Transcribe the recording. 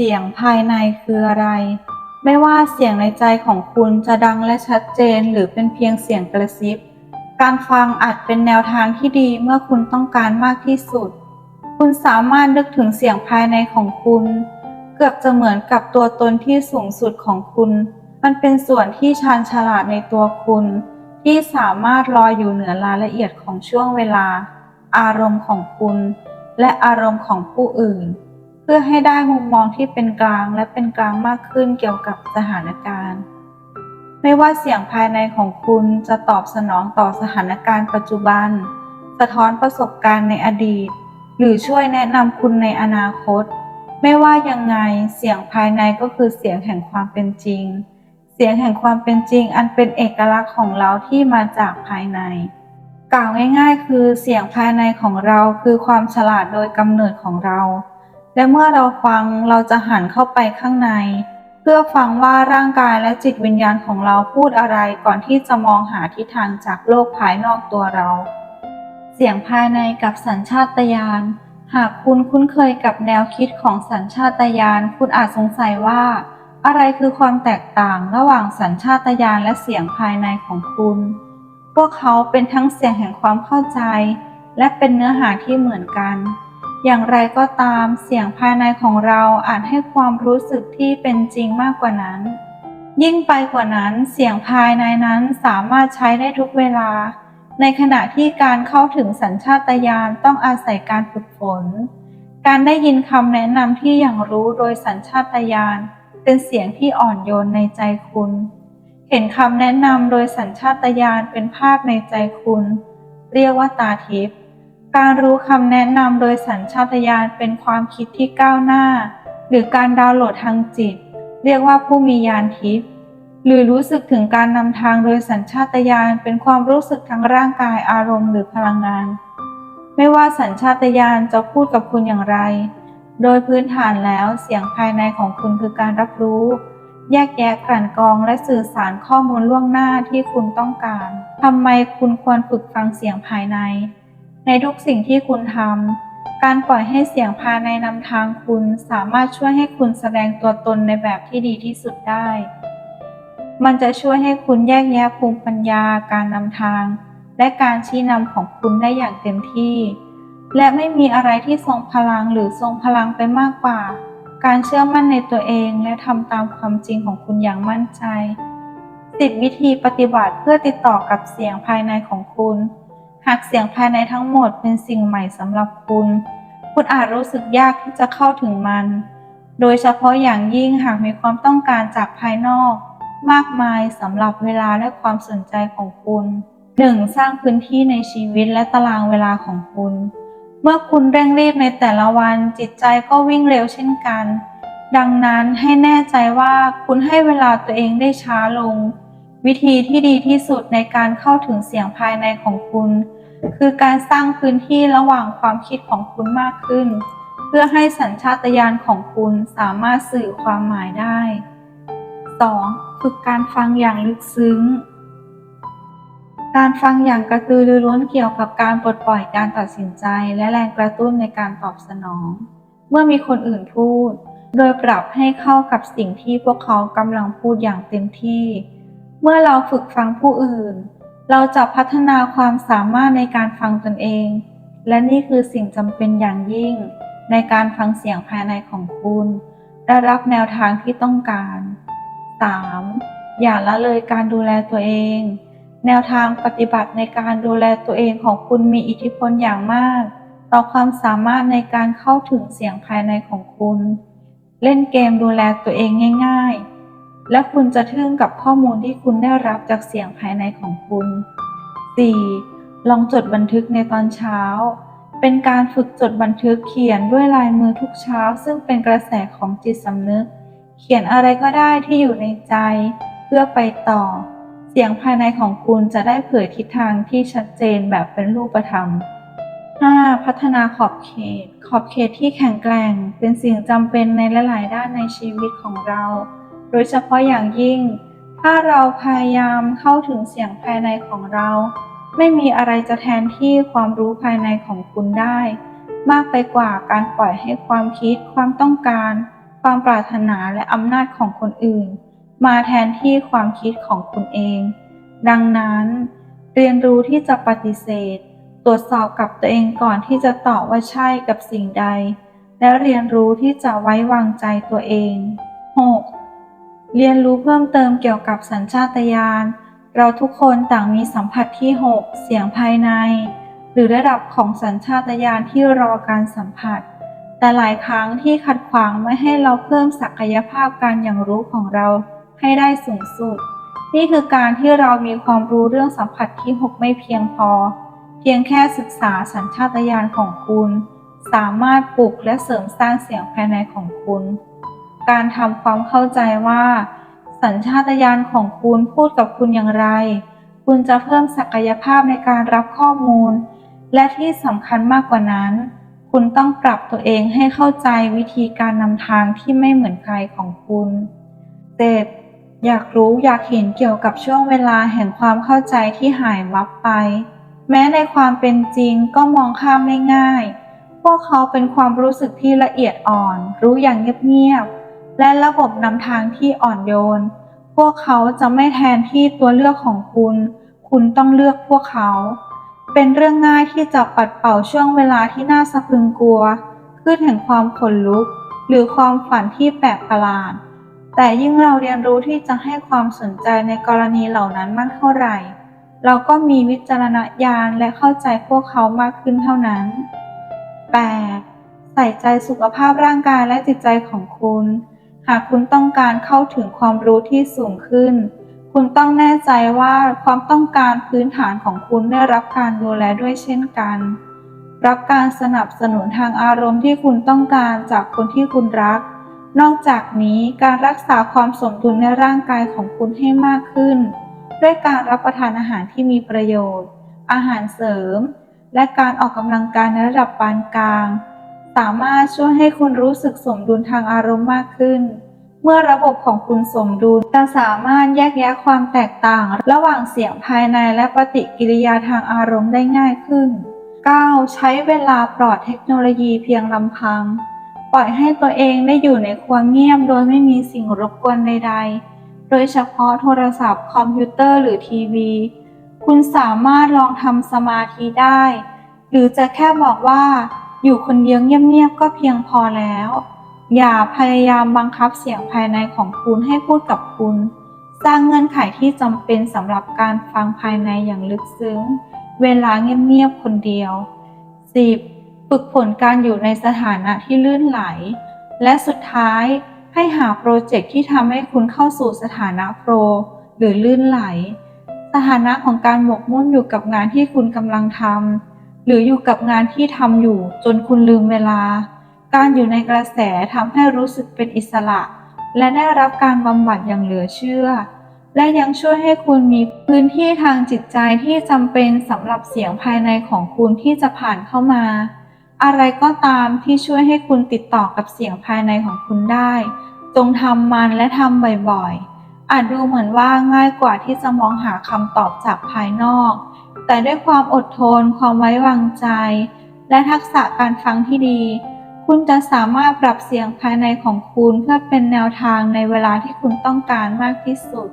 เสียงภายในคืออะไร ไม่ว่าเสียงในใจของคุณจะดังและชัดเจนหรือเป็นเพียงเสียงกระซิบ การฟังอาจเป็นแนวทางที่ดีเมื่อคุณต้องการมากที่สุด คุณสามารถนึกถึงเสียงภายในของคุณ เกือบจะเหมือนกับตัวตนที่สูงสุดของคุณ มันเป็นส่วนที่ชาญฉลาดในตัวคุณ ที่สามารถลอยอยู่เหนือรายละเอียดของช่วงเวลา อารมณ์ของคุณ และอารมณ์ของผู้อื่น พื่อให้ได้มุมมองที่เป็นกลางและเป็นกลางมากขึ้นเกี่ยวกับสถานการณ์ ไม่ว่าเสียงภายในของคุณจะตอบสนองต่อสถานการณ์ปัจจุบัน สะท้อนประสบการณ์ในอดีต หรือช่วยแนะนำคุณในอนาคต ไม่ว่ายังไงเสียงภายในก็คือเสียงแห่งความเป็นจริง เสียงแห่งความเป็นจริงอันเป็นเอกลักษณ์ของเราที่มาจากภายใน กล่าวง่าย ๆ คือเสียงภายในของเราคือความฉลาดโดยกำเนิดของเรา และเมื่อเราฟังเราจะหันเข้าไปข้างใน เพื่อฟังว่าร่างกายและจิตวิญญาณของเราพูดอะไรก่อนที่จะมองหาทิศทางจากโลกภายนอกตัวเรา เสียงภายในกับสัญชาตญาณหากคุณคุ้นเคยกับแนวคิดของสัญชาตญาณคุณอาจสงสัยว่า อะไรคือความแตกต่างระหว่างสัญชาตญาณและเสียงภายในของคุณ พวกเขาเป็นทั้งเสียงแห่งความเข้าใจ และเป็นเนื้อหาที่เหมือนกัน อย่างไรก็ตามเสียงภายในของเราอาจให้ความรู้สึกที่เป็นจริงมากกว่านั้น ยิ่งไปกว่านั้นเสียงภายในนั้นสามารถใช้ได้ทุกเวลา ในขณะที่การเข้าถึงสัญชาตญาณต้องอาศัยการฝึกฝน การได้ยินคำแนะนำที่อย่างรู้โดยสัญชาตญาณเป็นเสียงที่อ่อนโยนในใจคุณ เห็นคำแนะนำโดยสัญชาตญาณเป็นภาพในใจคุณ เรียกว่าตาทิพย์ การรู้คำแนะนำโดยสัญชาตญาณเป็นความคิดที่ก้าวหน้า หรือการดาวน์โหลดทางจิต เรียกว่าผู้มีญาณทิพย์หรือรู้สึกถึงการนำทางโดยสัญชาตญาณเป็นความรู้สึกทางร่างกายอารมณ์หรือพลังงาน ไม่ว่าสัญชาตญาณจะพูดกับคุณอย่างไร โดยพื้นฐานแล้วเสียงภายในของคุณคือการรับรู้ แยกแยะกลั่นกรองและสื่อสารข้อมูลล่วงหน้าที่คุณต้องการทำไมคุณควรฝึกฟังเสียงภายใน ในทุกสิ่งที่คุณทำ การปล่อยให้เสียงภายในนำทางคุณสามารถช่วยให้คุณแสดงตัวตนในแบบที่ดีที่สุดได้ มันจะช่วยให้คุณแยกแยะภูมิปัญญา การนำทาง และการชี้นำของคุณได้อย่างเต็มที่ และไม่มีอะไรที่ทรงพลังหรือทรงพลังไปมากกว่า การเชื่อมั่นในตัวเองและทำตามความจริงของคุณอย่างมั่นใจสิบวิธีปฏิบัติเพื่อติดต่อกับเสียงภายในของคุณ หากเสียงภายในทั้งหมดเป็นสิ่งใหม่สำหรับคุณ คุณอาจรู้สึกยากที่จะเข้าถึงมัน โดยเฉพาะอย่างยิ่งหากมีความต้องการจากภายนอก มากมายสำหรับเวลาและความสนใจของคุณ 1. สร้างพื้นที่ในชีวิตและตารางเวลาของคุณ เมื่อคุณเร่งรีบในแต่ละวันจิตใจก็วิ่งเร็วเช่นกัน ดังนั้นให้แน่ใจว่าคุณให้เวลาตัวเองได้ช้าลง วิธีที่ดีที่สุดในการเข้าถึงเสียงภายในของคุณ คือการสร้างพื้นที่ระหว่างความคิดของคุณมากขึ้น เพื่อให้สัญชาตญาณของคุณสามารถสื่อความหมายได้ 2. ฝึกการฟังอย่างลึกซึ้ง การฟังอย่างกระตือรือร้นเกี่ยวกับการปลดปล่อยการตัดสินใจ และแรงกระตุ้นในการตอบสนอง เมื่อมีคนอื่นพูด โดยปรับให้เข้ากับสิ่งที่พวกเขากำลังพูดอย่างเต็มที่ เมื่อเราฝึกฟังผู้อื่น เราจะพัฒนาความสามารถในการฟังตนเอง และนี่คือสิ่งจำเป็นอย่างยิ่ง ในการฟังเสียงภายในของคุณ ได้รับแนวทางที่ต้องการ 3. อย่าละเลยการดูแลตัวเอง แนวทางปฏิบัติในการดูแลตัวเองของคุณมีอิทธิพลอย่างมาก ต่อความสามารถในการเข้าถึงเสียงภายในของคุณ เล่นเกมดูแลตัวเองง่าย ๆ และคุณจะทึ่งกับข้อมูลที่คุณได้รับจากเสียงภายในของคุณ 4. ลองจดบันทึกในตอนเช้า เป็นการฝึกจดบันทึกเขียนด้วยลายมือทุกเช้า ซึ่งเป็นกระแสของจิตสำนึก เขียนอะไรก็ได้ที่อยู่ในใจ เพื่อไปต่อ เสียงภายในของคุณจะได้เผยทิศทางที่ชัดเจนแบบเป็นรูปธรรม 5. พัฒนาขอบเขต ขอบเขตที่แข็งแกร่ง เป็นสิ่งจำเป็นในหลาย ๆ ด้านในชีวิตของเรา โดยเฉพาะอย่างยิ่ง ถ้าเราพยายามเข้าถึงเสียงภายในของเรา ไม่มีอะไรจะแทนที่ความรู้ภายในของคุณได้ มากไปกว่าการปล่อยให้ความคิด ความต้องการ ความปรารถนาและอำนาจของคนอื่น มาแทนที่ความคิดของคุณเอง ดังนั้น เรียนรู้ที่จะปฏิเสธ ตรวจสอบกับตัวเองก่อนที่จะตอบว่าใช่กับสิ่งใด และเรียนรู้ที่จะไว้วางใจตัวเอง 6. เรียนรู้เพิ่มเติมเกี่ยวกับสัญชาตญาณ เราทุกคนต่างมีสัมผัสที่ 6 เสียงภายใน หรือระดับของสัญชาตญาณที่รอการสัมผัส แต่หลายครั้งที่ขัดขวางไม่ให้เราเพิ่มศักยภาพการอย่างรู้ของเราให้ได้สูงสุด นี่คือการที่เรามีความรู้เรื่องสัมผัสที่ 6 ไม่เพียงพอ เพียงแค่ศึกษาสัญชาตญาณของคุณ สามารถปลุกและเสริมสร้างเสียงภายในของคุณ การทำความเข้าใจว่า สัญชาตญาณของคุณพูดกับคุณอย่างไร คุณจะเพิ่มศักยภาพในการรับข้อมูล และที่สำคัญมากกว่านั้น คุณต้องปรับตัวเองให้เข้าใจวิธีการนำทางที่ไม่เหมือนใครของคุณเจ็ดอยากรู้อยากเห็นเกี่ยวกับช่วงเวลาแห่งความเข้าใจที่หายวับไป แม้ในความเป็นจริงก็มองข้ามได้ง่าย พวกเขาเป็นความรู้สึกที่ละเอียดอ่อน รู้อย่างเงียบ และระบบนำทางที่อ่อนโยน พวกเขาจะไม่แทนที่ตัวเลือกของคุณ คุณต้องเลือกพวกเขา เป็นเรื่องง่ายที่จะปัดเป่าช่วงเวลาที่น่าสะพรึงกลัว ขึ้นแห่งความขนลุก หรือความฝันที่แปลกประหลาด แต่ยิ่งเราเรียนรู้ที่จะให้ความสนใจในกรณีเหล่านั้นมากเท่าไหร่ เราก็มีวิจารณญาณและเข้าใจพวกเขามากขึ้นเท่านั้น 8. ใส่ใจสุขภาพร่างกายและจิตใจของคุณ หากคุณต้องการเข้าถึงความรู้ที่สูงขึ้น คุณต้องแน่ใจว่าความต้องการพื้นฐานของคุณได้รับการดูแลด้วยเช่นกัน รับการสนับสนุนทางอารมณ์ที่คุณต้องการจากคนที่คุณรัก นอกจากนี้การรักษาความสมดุลในร่างกายของคุณให้มากขึ้น ด้วยการรับประทานอาหารที่มีประโยชน์ อาหารเสริม และการออกกำลังกายในระดับปานกลาง สามารถช่วยให้คุณรู้สึกสมดุลทางอารมณ์มากขึ้น เมื่อระบบของคุณสมดุลจะสามารถแยกแยะความแตกต่าง ระหว่างเสียงภายในและปฏิกิริยาทางอารมณ์ได้ง่ายขึ้น 9. ใช้เวลาปลอดเทคโนโลยีเพียงลำพัง ปล่อยให้ตัวเองได้อยู่ในความเงียบโดยไม่มีสิ่งรบกวนใด ๆ โดยเฉพาะโทรศัพท์คอมพิวเตอร์หรือทีวี คุณสามารถลองทำสมาธิได้ หรือจะแค่บอกว่า อยู่คนเดียวเงียบๆก็เพียงพอแล้ว อย่าพยายามบังคับเสียงภายในของคุณให้พูดกับคุณ สร้างเงื่อนไขที่จำเป็นสำหรับการฟังภายในอย่างลึกซึ้ง เวลาเงียบๆคนเดียว 10. ฝึกฝนการอยู่ในสถานะที่ลื่นไหล และสุดท้ายให้หาโปรเจกต์ที่ทำให้คุณเข้าสู่สถานะโปร หรือลื่นไหล สถานะของการหมกมุ่นอยู่กับงานที่คุณกำลังทำ หรืออยู่กับงานที่ทำอยู่จนคุณลืมเวลา การอยู่ในกระแสทำให้รู้สึกเป็นอิสระ และได้รับการบำบัดอย่างเหลือเชื่อ และยังช่วยให้คุณมีพื้นที่ทางจิตใจที่จำเป็นสำหรับเสียงภายในของคุณที่จะผ่านเข้ามา อะไรก็ตามที่ช่วยให้คุณติดต่อกับเสียงภายในของคุณได้ จงทำมันและทำบ่อยๆ อาจดูเหมือนว่าง่ายกว่าที่จะมองหาคำตอบจากภายนอก แต่ด้วยความอดทน ความไว้วางใจ และทักษะการฟังที่ดี คุณจะสามารถปรับเสียงภายในของคุณเพื่อเป็นแนวทางในเวลาที่คุณต้องการมากที่สุด